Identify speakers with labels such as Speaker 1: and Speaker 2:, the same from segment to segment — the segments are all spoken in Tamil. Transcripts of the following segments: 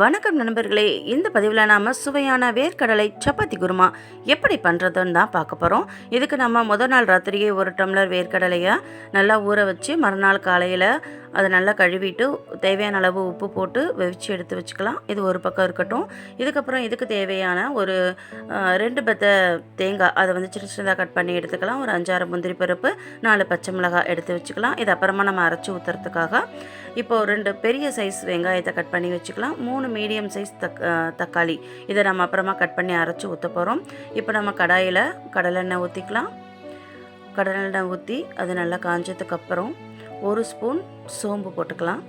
Speaker 1: வணக்கம் நண்பர்களே. இந்த பதிவில் நாம் சுவையான வேர்க்கடலை சப்பாத்தி குருமா எப்படி பண்ணுறதுன்னு தான் பார்க்க போகிறோம் இதுக்கு நம்ம முதல் நாள் ராத்திரியே ஒரு டம்ளர் வேர்க்கடலையை நல்லா ஊற வச்சு மறுநாள் காலையில் அதை நல்லா கழுவிட்டு தேவையான அளவு உப்பு போட்டு வெவிச்சு எடுத்து வச்சுக்கலாம். இது ஒரு பக்கம் இருக்கட்டும். இதுக்கப்புறம் இதுக்கு தேவையான ஒரு ரெண்டு பத்த தேங்காய் அதை வந்து சின்ன சின்னதாக கட் பண்ணி எடுத்துக்கலாம். ஒரு அஞ்சாறு முந்திரி பருப்பு நாலு பச்சை மிளகாய் எடுத்து வச்சுக்கலாம். இது அப்புறமா நம்ம அரைச்சி ஊற்றுறதுக்காக இப்போது ரெண்டு பெரிய சைஸ் வெங்காயத்தை கட் பண்ணி வச்சுக்கலாம். மூணு மீடியம் சைஸ் தக் தக்காளி. இதை நம்ம அப்புறமா கட் பண்ணி அரைச்சி ஊற்ற போகிறோம் இப்போ நம்ம கடாயில் கடலெண்ணெய் ஊற்றிக்கலாம் கடலெண்ணெய் ஊற்றி அது நல்லா காஞ்சதுக்கப்புறம் ஒரு ஸ்பூன் சோம்பு போட்டுக்கலாம்.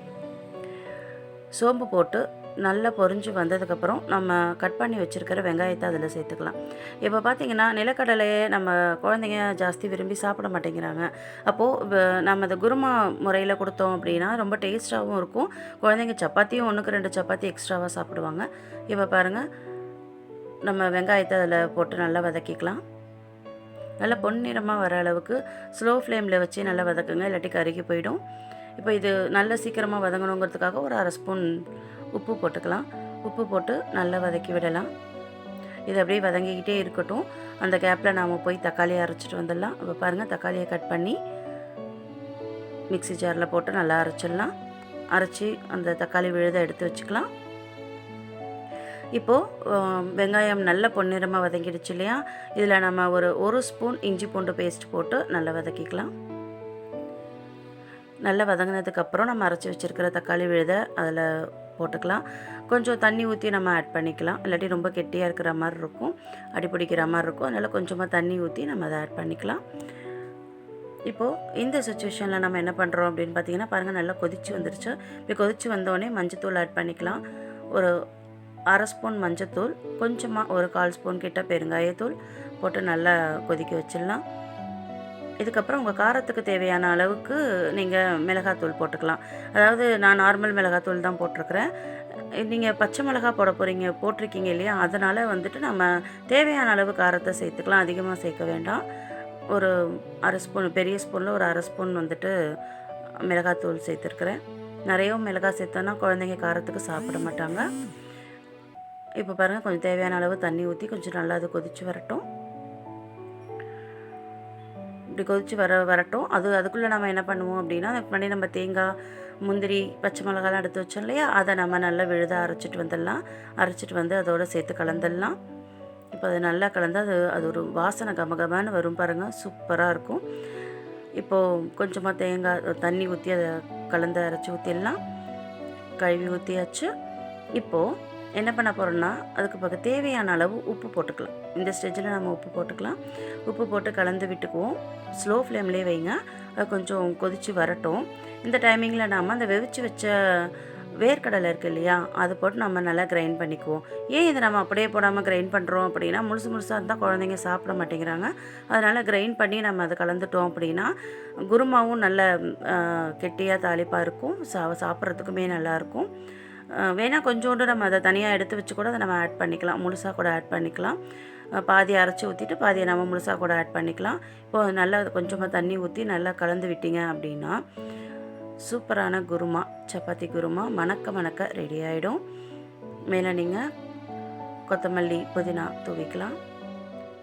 Speaker 1: சோம்பு போட்டு நல்லா பொரிஞ்சு வந்ததுக்கப்புறம் நம்ம கட் பண்ணி வச்சுருக்கிற வெங்காயத்தை அதில் சேர்த்துக்கலாம். இப்போ பார்த்திங்கன்னா நிலக்கடலையை நம்ம குழந்தைங்க ஜாஸ்தி விரும்பி சாப்பிட மாட்டேங்கிறாங்க. அப்போது நம்ம இந்த குருமா முறையில் கொடுத்தோம் அப்படின்னா ரொம்ப டேஸ்ட்டாகவும் இருக்கும். குழந்தைங்க சப்பாத்தியும் ஒன்றுக்கு ரெண்டு சப்பாத்தி எக்ஸ்ட்ராவாக சாப்பிடுவாங்க. இப்போ பாருங்கள் நம்ம வெங்காயத்தை அதில் போட்டு நல்லா வதக்கிக்கலாம். நல்லா பொன்னிறமாக வர அளவுக்கு ஸ்லோ ஃப்ளேமில் வச்சு நல்லா வதக்குங்க. இல்லாட்டி கருகி போயிடும். இப்போ இது நல்ல சீக்கிரமாக வதங்கணுங்கிறதுக்காக ஒரு அரை ஸ்பூன் உப்பு போட்டுக்கலாம். உப்பு போட்டு நல்லா வதக்கி விடலாம். இது அப்படியே வதங்கிக்கிட்டே இருக்கட்டும். அந்த கேப்பில் நாம் போய் தக்காளியை அரைச்சிட்டு வந்துடலாம். இப்போ பாருங்கள் தக்காளியை கட் பண்ணி மிக்ஸி ஜாரில் போட்டு நல்லா அரைச்சிடலாம். அரைச்சி அந்த தக்காளி விழுத எடுத்து வச்சுக்கலாம். இப்போது வெங்காயம் நல்ல பொன்னிறமாக வதங்கிடுச்சு இல்லையா? இதில் நம்ம ஒரு ஒரு ஸ்பூன் இஞ்சி பூண்டு பேஸ்ட் போட்டு நல்லா வதக்கிக்கலாம். நல்லா வதங்கினதுக்கப்புறம் நம்ம அரைச்சி வச்சுருக்கிற தக்காளி விழுதை அதில் போட்டுக்கலாம். கொஞ்சம் தண்ணி ஊற்றி நம்ம ஆட் பண்ணிக்கலாம். இல்லாட்டி ரொம்ப கெட்டியாக இருக்கிற மாதிரி இருக்கும். அடி பிடிக்கிற மாதிரி இருக்கும். அதனால் கொஞ்சமாக தண்ணி ஊற்றி நம்ம அதை ஆட் பண்ணிக்கலாம். இப்போது இந்த சுச்சுவேஷனில் நம்ம என்ன பண்ணுறோம் அப்படின்னு பார்த்தீங்கன்னா பாருங்கள் நல்லா கொதிச்சு வந்துருச்சு. இப்போ கொதிச்சு வந்தோடனே மஞ்சத்தூள் ஆட் பண்ணிக்கலாம். ஒரு அரை ஸ்பூன் மஞ்சத்தூள் கொஞ்சமாக ஒரு கால் ஸ்பூன் கிட்ட பெருங்காயத்தூள் போட்டு நல்லா கொதிக்க வச்சிடலாம். இதுக்கப்புறம் உங்கள் காரத்துக்கு தேவையான அளவுக்கு நீங்கள் மிளகாத்தூள் போட்டுக்கலாம். அதாவது நான் நார்மல் மிளகாத்தூள் தான் போட்டிருக்கிறேன். நீங்கள் பச்சை மிளகா போட போகிறீங்க போட்டிருக்கீங்க இல்லையா? அதனால் வந்துட்டு நம்ம தேவையான அளவு காரத்தை சேர்த்துக்கலாம். அதிகமாக சேர்க்க வேண்டாம். ஒரு அரை ஸ்பூன் பெரிய ஸ்பூனில் ஒரு அரை ஸ்பூன் வந்துட்டு மிளகாத்தூள் சேர்த்துருக்குறேன். நிறைய மிளகாய் சேர்த்தோன்னா குழந்தைங்க காரத்துக்கு சாப்பிட மாட்டாங்க. இப்போ பாருங்கள் கொஞ்சம் தேவையான அளவு தண்ணி ஊற்றி கொஞ்சம் நல்லா அது கொதித்து வரட்டும். இப்படி கொதித்து வர வரட்டும். அது அதுக்குள்ளே நம்ம என்ன பண்ணுவோம் அப்படின்னா அதுக்கு முன்னாடி நம்ம தேங்காய் முந்திரி பச்சை மிளகாலாம் எடுத்து வச்சோம் இல்லையா? அதை நம்ம நல்லா விழுத அரைச்சிட்டு வந்துடலாம். அரைச்சிட்டு வந்து அதோட சேர்த்து கலந்துடலாம். இப்போ அது நல்லா கலந்து அது அது ஒரு வாசனை கமகமான்னு வரும் பாருங்கள் சூப்பராக இருக்கும். இப்போது கொஞ்சமாக தேங்காய் தண்ணி ஊற்றி அதை கலந்து அரைச்சி ஊற்றிடலாம் கழுவி ஊற்றியாச்சு இப்போது என்ன பண்ண போகிறோன்னா அதுக்கு பக்கம் தேவையான அளவு உப்பு போட்டுக்கலாம். இந்த ஸ்டேஜில் நம்ம உப்பு போட்டுக்கலாம். உப்பு போட்டு கலந்து விட்டுக்குவோம். ஸ்லோ ஃப்ளேம்லேயே வைங்க. அது கொஞ்சம் கொதித்து வரட்டும். இந்த டைமிங்கில் நாம் அந்த வெவிச்சு வச்ச வேர்க்கடலை இருக்குது இல்லையா அது போட்டு நம்ம நல்லா கிரைண்ட் பண்ணிக்குவோம். ஏன் இதை நம்ம அப்படியே போடாமல் கிரைண்ட் பண்ணுறோம் அப்படின்னா முழுசு முழுசாக இருந்தால் குழந்தைங்க சாப்பிட மாட்டேங்கிறாங்க. அதனால் கிரைண்ட் பண்ணி நம்ம அதை கலந்துட்டோம் அப்படின்னா குருமாவும் நல்ல கெட்டியாக தாளிப்பாக இருக்கும். சா சாப்பிட்றதுக்குமே நல்லாயிருக்கும் வேணால் கொஞ்சோண்டு நம்ம அதை தனியாக எடுத்து வச்சு கூட அதை நம்ம ஆட் பண்ணிக்கலாம். முழுசாக கூட ஆட் பண்ணிக்கலாம். பாதி அரைச்சி ஊற்றிட்டு பாதியை நம்ம முழுசாக கூட ஆட் பண்ணிக்கலாம். இப்போது நல்லா கொஞ்சமாக தண்ணி ஊற்றி நல்லா கலந்து விட்டீங்க அப்படின்னா சூப்பரான குருமா சப்பாத்தி குருமா மணக்க மணக்க ரெடி ஆகிடும் மேலே நீங்கள் கொத்தமல்லி புதினா தூவிக்கலாம்.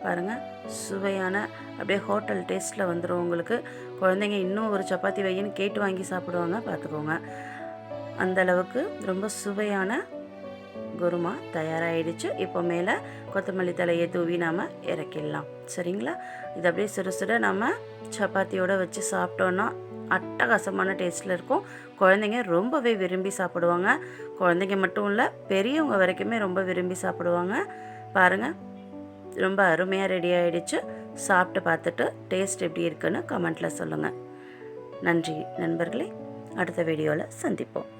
Speaker 1: பாருங்கள் சுவையான அப்படியே ஹோட்டல் டேஸ்ட்டில் வந்துடும் உங்களுக்கு. குழந்தைங்க இன்னும் ஒரு சப்பாத்தி வையின்னு கேட்டு வாங்கி சாப்பிடுவாங்க பார்த்துக்கோங்க. அந்தளவுக்கு ரொம்ப சுவையான குருமா தயாராகிடுச்சு இப்போ மேலே கொத்தமல்லி தலையை தூவி நாம் இறக்கிடலாம். சரிங்களா? இது அப்படியே சுட சுட நம்ம சப்பாத்தியோடு வச்சு சாப்பிட்டோன்னா அட்டகாசமான டேஸ்ட்டில் இருக்கும். குழந்தைங்க ரொம்பவே விரும்பி சாப்பிடுவாங்க. குழந்தைங்க மட்டும் இல்லை பெரியவங்க வரைக்குமே ரொம்ப விரும்பி சாப்பிடுவாங்க. பாருங்கள் ரொம்ப அருமையாக ரெடி ஆகிடுச்சு சாப்பிட்டு பார்த்துட்டு டேஸ்ட் எப்படி இருக்குன்னு கமெண்ட்டில் சொல்லுங்கள் நன்றி நண்பர்களே. அடுத்த வீடியோவில் சந்திப்போம்.